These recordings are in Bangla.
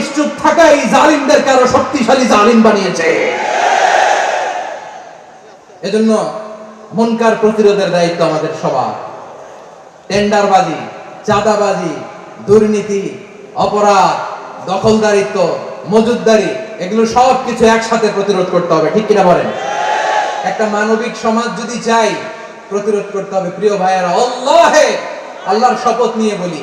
নিশ্চুপ থাকাই জালিমদেরকে আরও শক্তিশালী জালিম বানিয়েছে। এজন্য মনকার প্রতিরোধের দায়িত্ব আমাদের সবার। টেন্ডারবাজি, চাঁদাবাজি, দুর্নীতি, অপরাধ, দখলদারিত্ব, মজুদদারি, এগুলো সব কিছু একসাথে প্রতিরোধ করতে হবে, ঠিক কিনা বলেন? একটা মানবিক সমাজ যদি চাই প্রতিরোধ করতে হবে, প্রিয় ভাইয়েরা, আল্লাহে! আল্লাহর শপথ নিয়ে বলি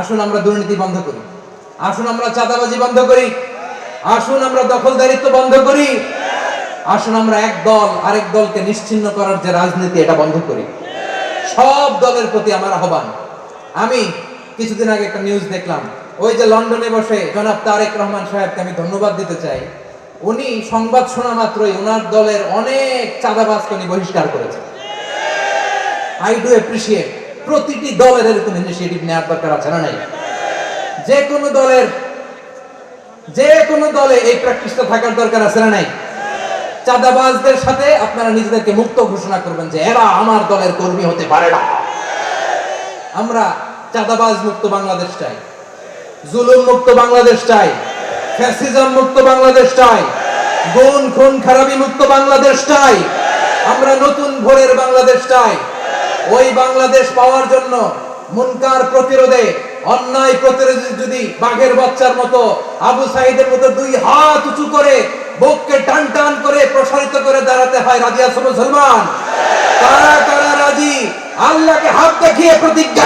আসুন আমরা দুর্নীতি বন্ধ করি। আসুন আমরা চাঁদাবাজি বন্ধ করি। আসুন আমরা দখলদারিত্ব বন্ধ করি। আসুন আমরা এক দল আরেক দলকে নিশ্চিন্ন করার যে রাজনীতি, এটা বন্ধ করি। সব দলের প্রতি আমার আহ্বান। আমি কিছুদিন আগে একটা নিউজ দেখলাম। ওই যে লন্ডনে বসে জনাব তারেক রহমান সাহেবকে আমি ধন্যবাদ দিতে চাই। উনি সংবাদ শোনা মাত্রই ওনার দলের অনেক চাঁদাবাজকে উনি বহিষ্কার করেছে আই ডু অ্যাপ্রিসিয়েট প্রতিটি দলের এরকম ইনিশিয়েটিভ নেওয়ার দরকার আছে না নাই? যে কোনো দলের, যে কোনো দলে এই প্র্যাকটিসটা থাকার দরকার আছে না নাই? চাঁদাবাজদের সাথে আপনারা নিজেদেরকে মুক্ত ঘোষণা করবেন যে এরা আমার দলের কর্মী হতে পারে না। আমরা চাঁদাবাজ মুক্ত বাংলাদেশ চাই। জুলুম মুক্ত বাংলাদেশ চাই। ফ্যাসিজম মুক্ত বাংলাদেশ চাই। গুণ খুন, খারাপি মুক্ত বাংলাদেশ চাই। আমরা নতুন ভোরের বাংলাদেশ চাই। ওই বাংলাদেশ পাওয়ার জন্য মুনকার প্রতিরোধে, অন্যায় প্রতিরোধে যদি বাঘের বাচ্চার মতো, আবু সাইদের মতো দুই হাত উঁচু করে, বুককে টান টান করে প্রসারিত করে দাঁড়াতে হয় রাজি আছো মুসলমান? তারা রাজি? আল্লাহকে হাত দেখিয়ে প্রতিজ্ঞা